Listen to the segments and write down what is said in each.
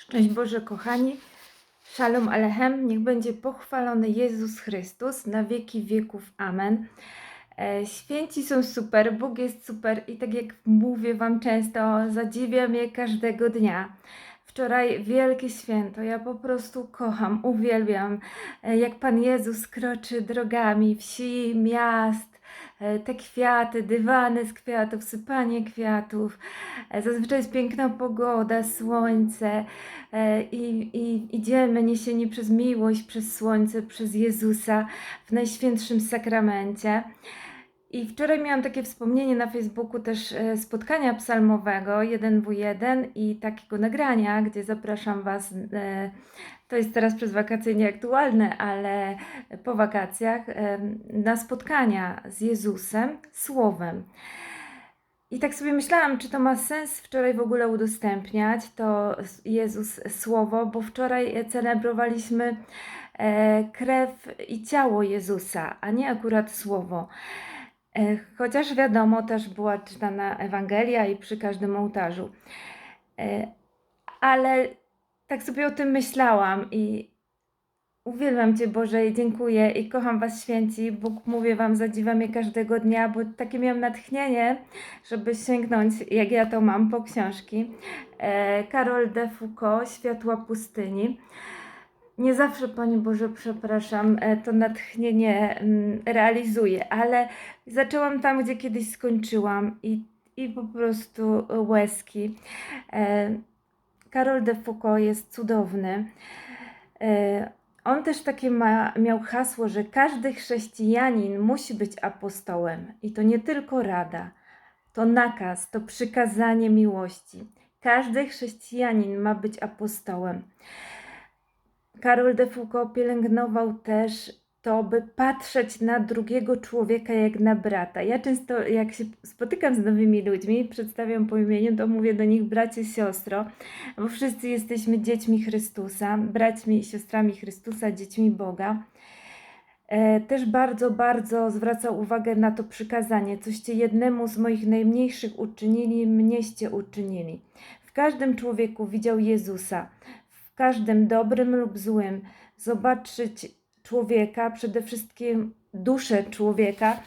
Szczęść Boże, kochani. Shalom Alechem. Niech będzie pochwalony Jezus Chrystus na wieki wieków. Amen. E, Święci są super, Bóg jest super i tak jak mówię Wam często, zadziwiam je każdego dnia. Wczoraj wielkie święto, ja po prostu kocham, uwielbiam, e, jak Pan Jezus kroczy drogami wsi, miast, te kwiaty, dywany z kwiatów, sypanie kwiatów. E, Zazwyczaj jest piękna pogoda, słońce e, i, i idziemy niesieni przez miłość, przez słońce, przez Jezusa w Najświętszym Sakramencie. I wczoraj miałam takie wspomnienie na Facebooku też e, spotkania psalmowego 1w1 i takiego nagrania, gdzie zapraszam Was. e, To jest teraz przez wakacje nieaktualne, ale po wakacjach e, na spotkania z Jezusem, Słowem. I tak sobie myślałam, czy to ma sens wczoraj w ogóle udostępniać to Jezus Słowo, bo wczoraj celebrowaliśmy krew i ciało Jezusa, a nie akurat Słowo. E, Chociaż wiadomo, też była czytana Ewangelia i przy każdym ołtarzu. E, Ale tak sobie o tym myślałam i uwielbiam Cię Boże i dziękuję i kocham Was święci. Bóg mówię Wam, zadziwiam je każdego dnia, bo takie miałam natchnienie, żeby sięgnąć, jak ja to mam, po książki. E, Karol de Foucault, Światła pustyni. Nie zawsze, Panie Boże, przepraszam, e, to natchnienie mm, realizuję, ale zaczęłam tam, gdzie kiedyś skończyłam i, i po prostu łezki. E, Karol de Foucault jest cudowny. E, On też takie ma, miał hasło, że każdy chrześcijanin musi być apostołem i to nie tylko rada, to nakaz, to przykazanie miłości. Każdy chrześcijanin ma być apostołem. Karol de Foucault pielęgnował też to, by patrzeć na drugiego człowieka jak na brata. Ja często, jak się spotykam z nowymi ludźmi, przedstawiam po imieniu, to mówię do nich bracie, siostro, bo wszyscy jesteśmy dziećmi Chrystusa, braćmi i siostrami Chrystusa, dziećmi Boga. E, Też bardzo, bardzo zwraca uwagę na to przykazanie, coście jednemu z moich najmniejszych uczynili, mnieście uczynili. W każdym człowieku widział Jezusa, każdym dobrym lub złym, zobaczyć człowieka, przede wszystkim duszę człowieka,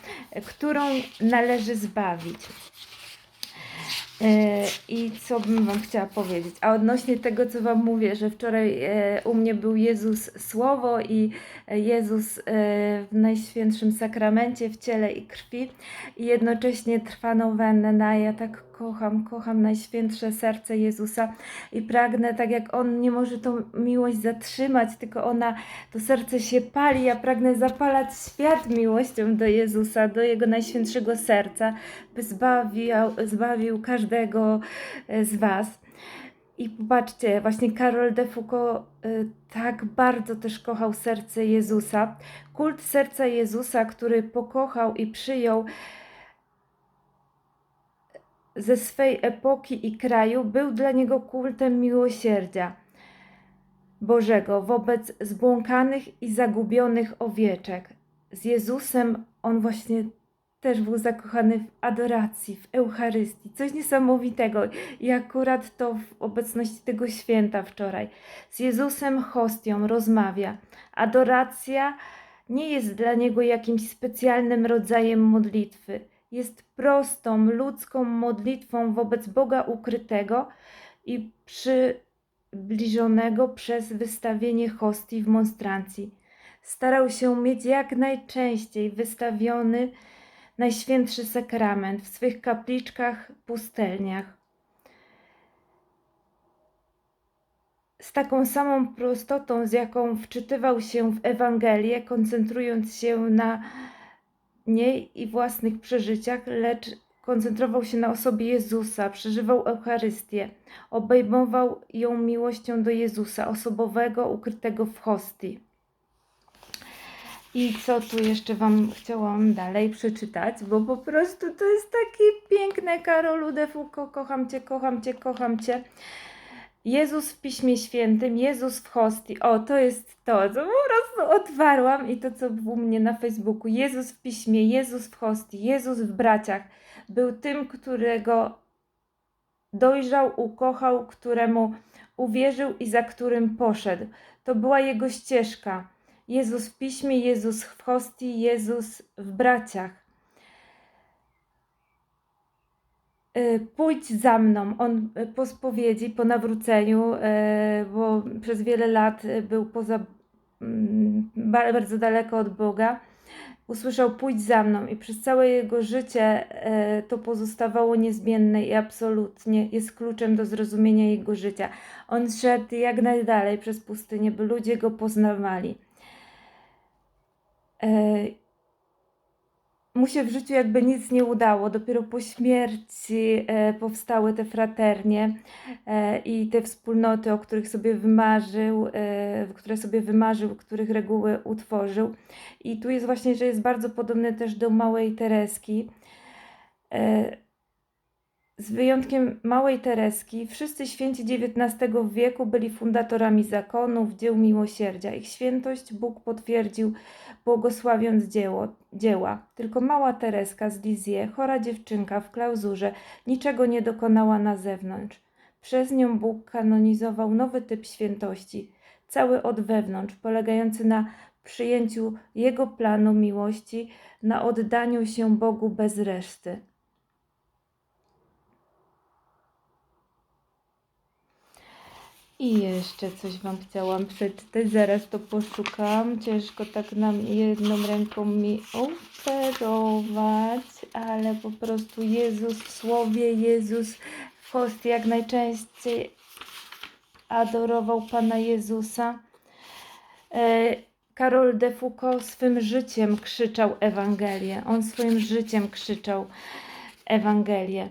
którą należy zbawić. E, I co bym Wam chciała powiedzieć? A odnośnie tego, co Wam mówię, że wczoraj e, u mnie był Jezus Słowo i Jezus e, w Najświętszym Sakramencie w ciele i krwi i jednocześnie trwa nowenna. Ja tak kocham, kocham Najświętsze Serce Jezusa i pragnę, tak jak On nie może tą miłość zatrzymać, tylko ona, to serce się pali, ja pragnę zapalać świat miłością do Jezusa, do Jego Najświętszego Serca, by zbawił, zbawił każdego e, z Was. I popatrzcie, właśnie Karol de Foucault y, tak bardzo też kochał serce Jezusa. Kult serca Jezusa, który pokochał i przyjął ze swej epoki i kraju, był dla niego kultem miłosierdzia Bożego wobec zbłąkanych i zagubionych owieczek. Z Jezusem on właśnie też był zakochany w adoracji, w Eucharystii. Coś niesamowitego. I akurat to w obecności tego święta wczoraj. Z Jezusem hostią rozmawia. Adoracja nie jest dla niego jakimś specjalnym rodzajem modlitwy. Jest prostą, ludzką modlitwą wobec Boga ukrytego i przybliżonego przez wystawienie hostii w monstrancji. Starał się mieć jak najczęściej wystawiony Najświętszy Sakrament w swych kapliczkach, pustelniach. Z taką samą prostotą, z jaką wczytywał się w Ewangelię, koncentrując się na niej i własnych przeżyciach, lecz koncentrował się na osobie Jezusa, przeżywał Eucharystię, obejmował ją miłością do Jezusa, osobowego, ukrytego w hostii. I co tu jeszcze Wam chciałam dalej przeczytać, bo po prostu to jest takie piękne, Karolu de Foucault, kocham Cię, kocham Cię, kocham Cię. Jezus w Piśmie Świętym, Jezus w hostii. O, to jest to, co po prostu otwarłam i to, co u mnie na Facebooku. Jezus w Piśmie, Jezus w hostii, Jezus w braciach. Był tym, którego dojrzał, ukochał, któremu uwierzył i za którym poszedł. To była jego ścieżka. Jezus w piśmie, Jezus w hostii, Jezus w braciach. Y, Pójdź za mną. On y, po spowiedzi, po nawróceniu, y, bo przez wiele lat y, był poza, mm, ba- bardzo daleko od Boga, usłyszał: Pójdź za mną, i przez całe jego życie y, to pozostawało niezmienne i absolutnie jest kluczem do zrozumienia jego życia. On szedł jak najdalej przez pustynię, by ludzie go poznawali. Mu się w życiu jakby nic nie udało. Dopiero po śmierci e, powstały te fraternie e, i te wspólnoty, o których sobie wymarzył, e, które sobie wymarzył, których reguły utworzył. I tu jest właśnie, że jest bardzo podobny też do Małej Tereski. Z wyjątkiem Małej Tereski, wszyscy święci XIX wieku byli fundatorami zakonów, dzieł miłosierdzia. Ich świętość Bóg potwierdził, błogosławiąc dzieło, dzieła. Tylko Mała Tereska z Lizie, chora dziewczynka w klauzurze, niczego nie dokonała na zewnątrz. Przez nią Bóg kanonizował nowy typ świętości, cały od wewnątrz, polegający na przyjęciu Jego planu miłości, na oddaniu się Bogu bez reszty. I jeszcze coś Wam chciałam przeczytać, zaraz to poszukam. Ciężko tak nam jedną ręką mi operować, ale po prostu Jezus w Słowie, Jezus w hostii jak najczęściej adorował Pana Jezusa. E, Karol de Foucault swym życiem krzyczał Ewangelię. On swoim życiem krzyczał Ewangelię.